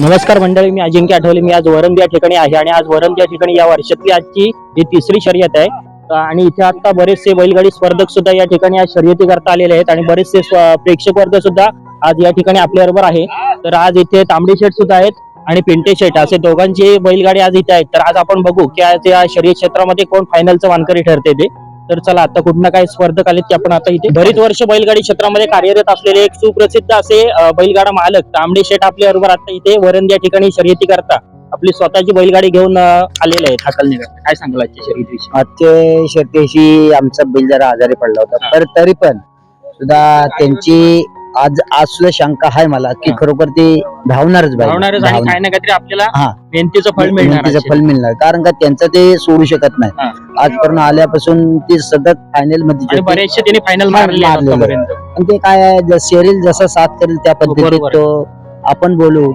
नमस्कार मंडळी मी अजिंक्य आठवले. मी आज वरंद या ठिकाणी आहे आणि आज वरंद या ठिकाणी या वर्षातली आजची ही तिसरी शर्यत आहे आणि इथे आता बरेचसे बैलगाडी स्पर्धक सुद्धा या ठिकाणी आज शर्यती करता आलेले आहेत आणि बरेचसे प्रेक्षक वर्ग सुद्धा आज या ठिकाणी आपल्याबरोबर आहे. तर आज इथे तांबडी शेठ सुद्धा आहेत आणि पिंटे शेट असे दोघांची बैलगाडी आज इथे आहेत. तर आज आपण बघू की आज या शर्यत क्षेत्रामध्ये कोण फायनलचं वानकरी ठरते ते. तर चला आता कुठं काय स्पर्धक आलेत की आपण आता इथे. बरीच वर्ष बैलगाडी क्षेत्रामध्ये कार्यरत असलेले एक सुप्रसिद्ध असे बैलगाडा मालक तांबडे शेठ आपल्या बरोबर आता इथे वरंद या ठिकाणी शर्यती करता. आपली स्वतःची बैलगाडी घेऊन आलेले आहेत हाकलण्याकरता काय सांगाल आजच्या शर्यतीविषयी? मागच्या शर्तीशी आमचा बैल जरा आजारी पडला होता. तर तरी पण सुद्धा त्यांची आज आज सुद्धा शंका आहे मला की हा. खरोखर ती धावणारच बैल. धावणारच आणि धावणार. काय ना काहीतरी आपल्याला हा. मेहनतीचं फळ मिळणार मेहनतीचं कारण का त्यांचं ते सोडू शकत नाही हा. आजपर्यंत आल्यापासून ते सतत फायनलमध्ये आणि होते. बरेचसे त्यांनी फायनल मारले मारलेले. आतापर्यंत आणि ते काय आहे शरीर जसा साथ करेल त्या पद्धतीत हो, बरोबर. तो आपण बोलू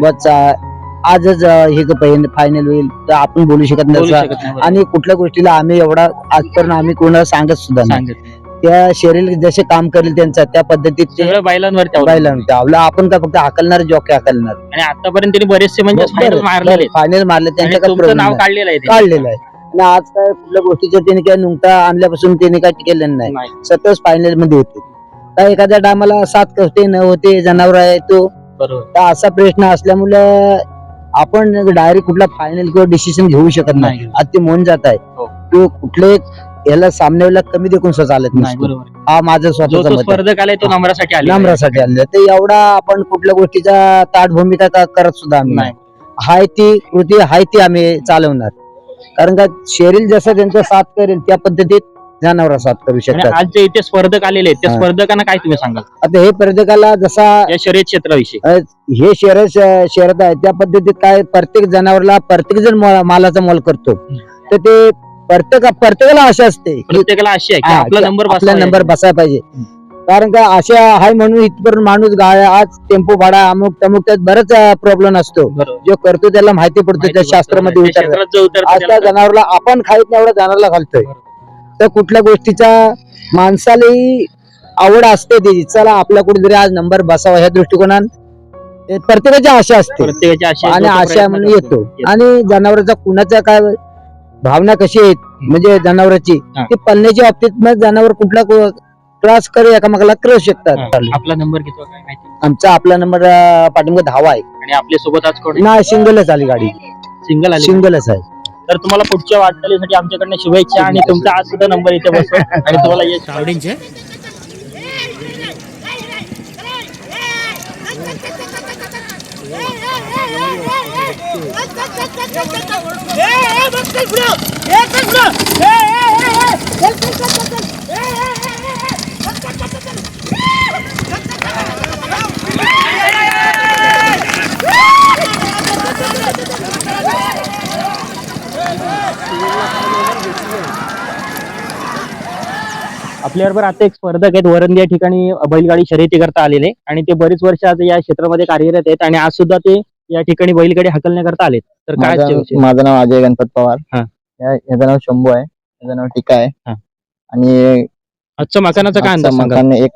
बस आ- आजच अ, हे फायनल होईल तर आपण बोलू शकत बोलू नाही शकत नाही, आणि कुठल्या गोष्टीला आम्ही एवढा आजपर्यंत आम्ही कोणाला सांगत सुद्धा नाही सांगत नाही. त्या शरीर जसे काम करेल त्यांचं त्या पद्धतीत सगळं अवलंबून. बैलांना धावलं आपण काय फक्त हाकलणार जॉकी हाकलणार आणि आतापर्यंत त्यांनी बरेचसे म्हणजे फायनल मारलेले. फायनल मारले त्यांच्या काय तुमचं problem नाव नाही. काढलेलं आहे ते. काढलेलं आहे आणि आज काय कुठल्या गोष्टीचं त्यांनी काय नुकता आणल्यापासून त्यांनी काय केलेलं नाही नाही. सतत फायनलमध्ये होते काय एखाद्या टायमाला साथ करते न होते जनावर आहे तो बरोबर तर असा प्रश्न असल्यामुळे आपण डायरेक्ट कुठला फायनल किंवा डिसिजन घेऊ शकत नाही नाही. आज ते म्हणून जात आहे हो. तो कुठले याला सामन्याला कमी देखून सुद्धा चालत नाही बरोबर. हा माझा जो स्वतःचा तो. स्पर्धक आलाय तो नंबरासाठी आले नम्रासाठी आणलं तर एवढा आपण कुठल्या गोष्टीचा ताट भूमिका का- करत सुद्धा आम्ही नाही. नाही. हाय ती कृती हाय ती आम्ही चालवणार. कारण का शरीर जसं त्यांचं साथ करेल त्या पद्धतीत जनावर साथ करू आणि शकतात. आज जे इथे स्पर्धक आलेले आहेत. त्या हा. स्पर्धकांना काय तुम्ही सांगाल? आता हे प्रत्येकाला जसा या शर्यत क्षेत्राविषयी. हे शहर शहरात आहे. त्या पद्धतीत काय प्रत्येक जनावरला प्रत्येक जण मा- मालाचा मोल करतो. तर ते प्रत्येक प्रत्येकाला आशा असते. प्रत्येकाला अशी आहे की हा, आपला नंबर आपला नंबर बसायला पाहिजे. कारण का अशा आहे म्हणून इथपर्यंत माणूस गाय आज टेम्पो भाडा अमुक तमुक त्यात बराच प्रॉब्लेम असतो. जो करतो त्याला माहिती पडतो त्या. शास्त्रामध्ये आज त्या जनावरला आपण खाईत नाही एवढा जनावरला घालतोय. तर कुठल्या गोष्टीचा माणसालाही आवड असते त्याची चला आपल्या कुठेतरी आज नंबर बसावा ह्या दृष्टिकोनात प्रत्येकाची आशा असते. प्रत्येकाची अशी आणि आशा म्हणून. येतो. आणि जनावरांचा कुणाच्या काय भावना कशी आहेत? म्हणजे जनावरांची. ती पळण्याच्या बाबतीत मग जनावर कुठला क्रॉस करे एकामेकाला क्रॉस हा. शकतात. आपला नंबर काय? माहिती आमचा आपला नंबर पाठिंबा धावा आहे. आणि आपल्यासोबत आज कोण ना सिंगलच आली गाडी. सिंगल आले. सिंगलच आहे. तर तुम्हाला पुढच्या वाटचालीसाठी आमच्याकडनं शुभेच्छा आणि तुमचा आज सुद्धा नंबर इथे बसतो आणि तुम्हाला यश आपल्याबरोबर आता एक स्पर्धक आहेत. वरंद या ठिकाणी बैलगाडी शर्यती करता आलेले आणि ते बरीच वर्ष आज या क्षेत्रामध्ये कार्यरत आहेत. आणि आज सुद्धा ते या ठिकाणी बैलगाडी हाकलण्याकरता आलेत. तर काय आजचे विषय? माझं नाव अजय गणपत पवार. हा. या- याचं नाव शंभू आहे. याचं नाव टीका आहे. हा. आणि आजच्या मकानाचा काय अंदाज? मकान एक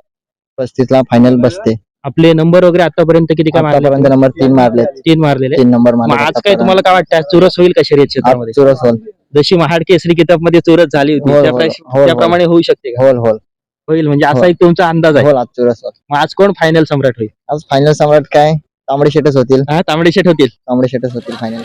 पस्तीस ला फायनल बसते. आपले नंबर वगैरे आतापर्यंत किती काय मारले? नंबर तीन मारले तीन मारलेले? तीन नंबर मग मारले आज काय तुम्हाला काय वाटतं आज चुरस होईल का शर्यत क्षेत्रामध्ये? चुरस होल जशी महाड केसरी किताबमध्ये चुरस झाली होती होय, प्रश- होय, त्याप्रमाणे होऊ शकते का? होल होल. होईल म्हणजे असा. एक तुमचा अंदाज आहे. होल आज चुरस होल मग आज कोण फायनल सम्राट होईल? आज फायनल सम्राट काय? तांबडे शेटच होतील. हा तांबडे शेट होतील. तांबडे शेटच होतील फायनल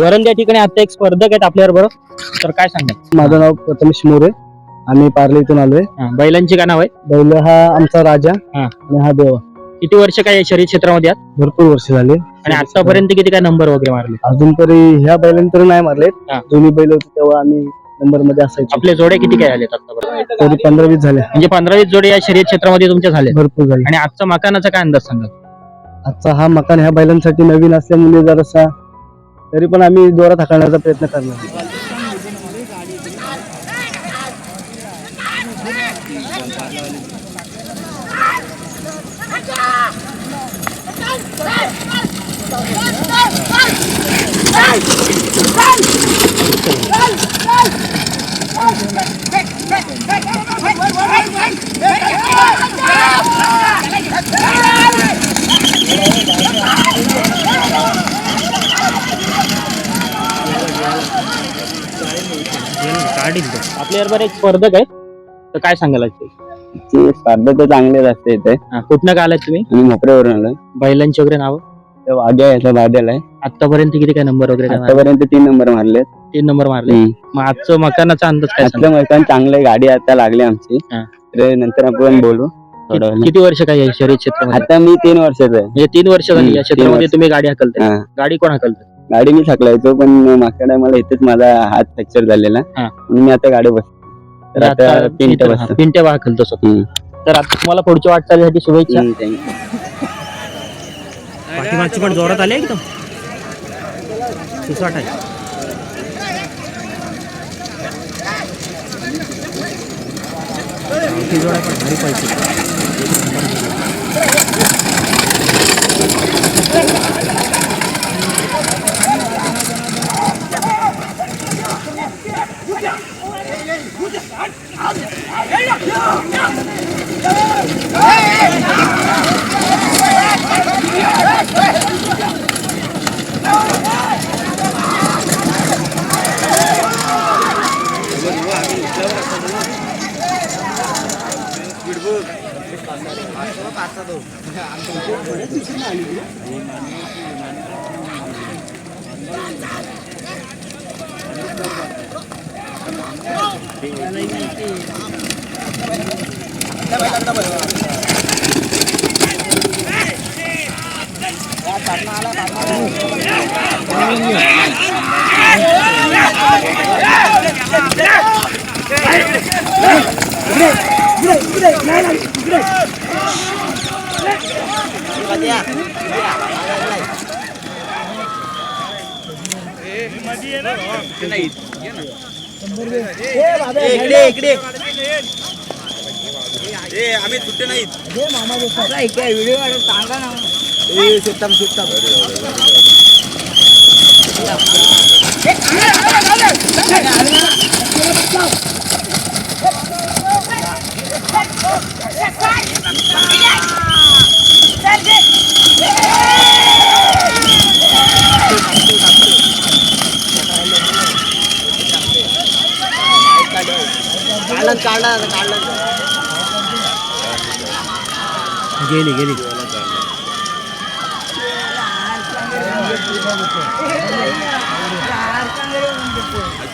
वरंद या ठिकाणी आता एक स्पर्धक आहेत आपल्याबरोबर तर काय सांगाल? माझं नाव प्रथमेश मोरे. आम्ही पार्ले इथून आलोय. हा, बैलांची काय नाव आहे? बैल हा आमचा राजा हा. आणि हा देवा. किती वर्ष काय या शर्यत क्षेत्रामध्ये आहात? भरपूर वर्ष झाले. आणि आतापर्यंत किती काय नंबर वगैरे मारले? अजून तरी ह्या बैलांतर नाही मारले. हा. दोन्ही बैल होते तेव्हा आम्ही नंबरमध्ये असायचो. आपले जोडे किती काय आलेत आतापर्यंत? तरी पंधरा वीस झाले. म्हणजे पंधरा वीस जोडे या शर्यत क्षेत्रामध्ये तुमच्या झाले भरपूर झाले. आणि आजचा मकानाचा काय अंदाज सांगाल? आजचा हा मकान ह्या बैलांसाठी नवीन असल्यामुळे जरासा तरी पण आम्ही जोरात हाकलण्याचा प्रयत्न करणार. आपल्या बरोबर एक स्पर्धक आहे तर काय सांगाल आज? ते? ची स्पर्धा तर चांगलीच असते इथे. हा, कुठनं का आलात तुम्ही? आणि मोपऱ्यावरून आलो बैलांची वगैरे नाव? तर वाघ्या याचा बादल आहे आतापर्यंत किती काय नंबर वगैरे काय मारले? आतापर्यंत तीन नंबर मारले तीन नंबर मारले हम्म. मग आजचं मकानाचा अंदाज काय सांगाल? आजचं मैदान चांगलं गाडी आता लागली आमची हा. तर नंतर आपण बोलू किती- किती वर्ष काय आहे शर्यत क्षेत्रामध्ये आता मी तीन वर्षाचा आहे म्हणजे तीन वर्ष झाली हम्म, या तीन क्षेत्रामध्ये वर्ष. तुम्ही गाडी हकलताय हा. गाडी कोण हकलत गाडी मी थकलायचो पण मागच्या टायमाला इथेच माझा हात फ्रॅक्चर झालेला हा. म्हणून मी आता गाडी बस तर आता पिंट बसतो पिंट्या हकलतो स्वतः हम्म. तर आता तुम्हाला पुढच्या वाटचालीसाठी शुभेच्छा हम्म, thank you. पाठीमागची पण जोरात आली एकदम. सुसाट आहे. गावठी जोड पण भारी पाहिजे ตัดมาแล้วตัดมาแล้ว इकडे इकडे आम्ही सुट्टे नाहीत. व्हिडिओ सांगा ना. ए सुट्टाम सुट्टाम. காலம் காலம் அது காலம். கேலி கேலி. Thank.